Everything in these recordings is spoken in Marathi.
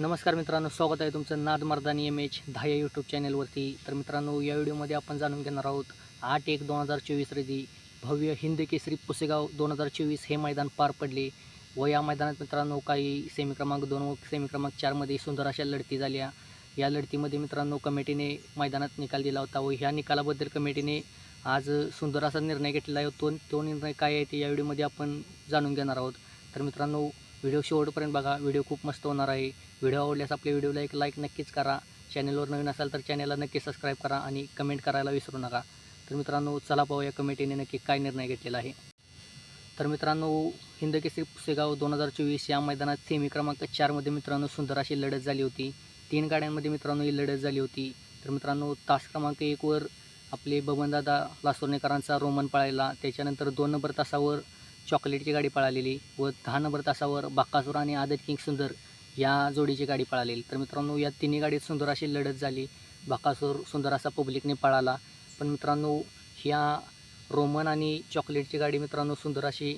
नमस्कार मित्रांनो स्वागत आहे तुमचं नाद मर्दानी एम एच दहा या यूट्यूब चॅनलवरती. तर मित्रांनो या व्हिडिओमध्ये आपण जाणून घेणार आहोत आठ एक दोन हजार चोवीस रोजी भव्य हिंद केसरी पुसेगाव दोन हजार चोवीस हे मैदान पार पडले व या मैदानात मित्रांनो काही सेमी क्रमांक दोन व सेमी क्रमांक चारमध्ये सुंदर अशा लढती झाल्या. या लढतीमध्ये मित्रांनो कमिटीने मैदानात निकाल दिला होता व ह्या निकालाबद्दल कमिटीने आज सुंदर असा निर्णय घेतलेला आहे. तो तो निर्णय काय आहे ते या व्हिडिओमध्ये आपण जाणून घेणार आहोत. तर मित्रांनो व्हिडिओ शेवटपर्यंत बघा. व्हिडिओ खूप मस्त होणार आहे. व्हिडिओ आवडल्यास आपल्या व्हिडिओला एक लाईक नक्कीच करा. चॅनलवर नवीन असाल तर चॅनलला नक्की सबस्क्राईब करा आणि कमेंट करायला विसरू नका. तर मित्रांनो चला पाहूया कमिटीने नक्की काय निर्णय घेतलेला आहे. तर मित्रांनो हिंद केसरी पुसेगाव दोन हजार चोवीस या मैदानात सेमी क्रमांक चारमध्ये मित्रांनो सुंदर अशी लढत झाली होती. तीन गाड्यांमध्ये मित्रांनो ही लढत झाली होती. तर मित्रांनो तास क्रमांक एकवर आपले बबनदादा लासोर्णेकरांचा रोमन पळायला त्याच्यानंतर दोन नंबर तासावर चॉकलेटची गाडी पळालेली व दहा नंबर तासावर बाकासूर आणि आदत किंग सुंदर या जोडीची गाडी पळालेली. तर मित्रांनो या तिन्ही गाडीत सुंदर अशी लढत झाली. बाकासूर सुंदर असा पब्लिकने पळाला. पण मित्रांनो ह्या रोमन आणि चॉकलेटची गाडी मित्रांनो सुंदर अशी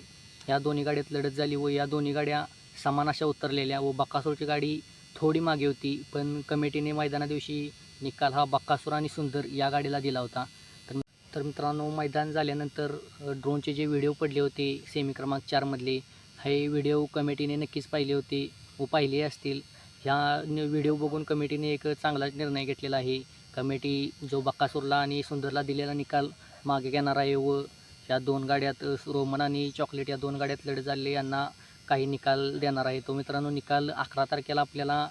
या दोन्ही गाड्यात लढत झाली व या दोन्ही गाड्या समान अशा उतरलेल्या व बाकासूरची गाडी थोडी मागे होती. पण कमिटीने मैदाना दिवशी निकाल हा बाकासूर आणि सुंदर या गाडीला दिला होता. तर तर मित्रांनो मैदान झाल्यानंतर ड्रोनचे जे व्हिडिओ पडले होते सेमी क्रमांक चारमधले हे व्हिडिओ कमिटीने नक्कीच पाहिले होते. पाहिले असतील. ह्या व्हिडिओ बघून कमिटीने एक चांगलाच निर्णय घेतलेला आहे. कमिटी जो बक्कासूरला आणि सुंदरला दिलेला निकाल मागे घेणार आहे व ह्या दोन गाड्यात रोमन आणि चॉकलेट या दोन गाड्यात लढत झाले यांना काही निकाल देणार आहे. तो मित्रांनो निकाल अकरा तारखेला आपल्याला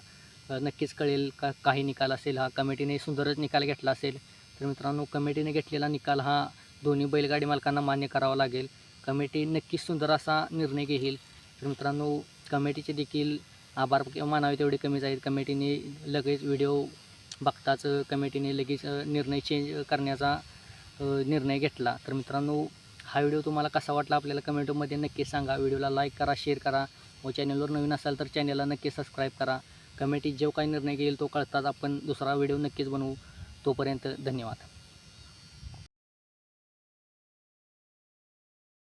नक्कीच कळेल का काही निकाल असेल हा. कमिटीने सुंदरच निकाल घेतला असेल. तर मित्रांनो कमिटीने घेतलेला निकाल हा दोन्ही बैलगाडी मालकांना मान्य करावा लागेल. कमिटी नक्कीच सुंदर असा निर्णय घेईल. तर मित्रांनो कमिटीचे देखील आभार मानावे तेवढे कमीच आहेत. कमिटीने लगेच व्हिडिओ बघताच कमिटीने लगेच निर्णय चेंज करण्याचा निर्णय घेतला. तर मित्रांनो हा व्हिडिओ तुम्हाला कसा वाटला आपल्याला कमेंटमध्ये नक्की सांगा. व्हिडिओला लाईक करा शेअर करा. व चॅनलवर नवीन असाल तर चॅनलला नक्की सबस्क्राईब करा. कमेटीत जो काही निर्णय घेईल तो कळताच आपण दुसरा व्हिडिओ नक्कीच बनवू. तोपर्यंत धन्यवाद.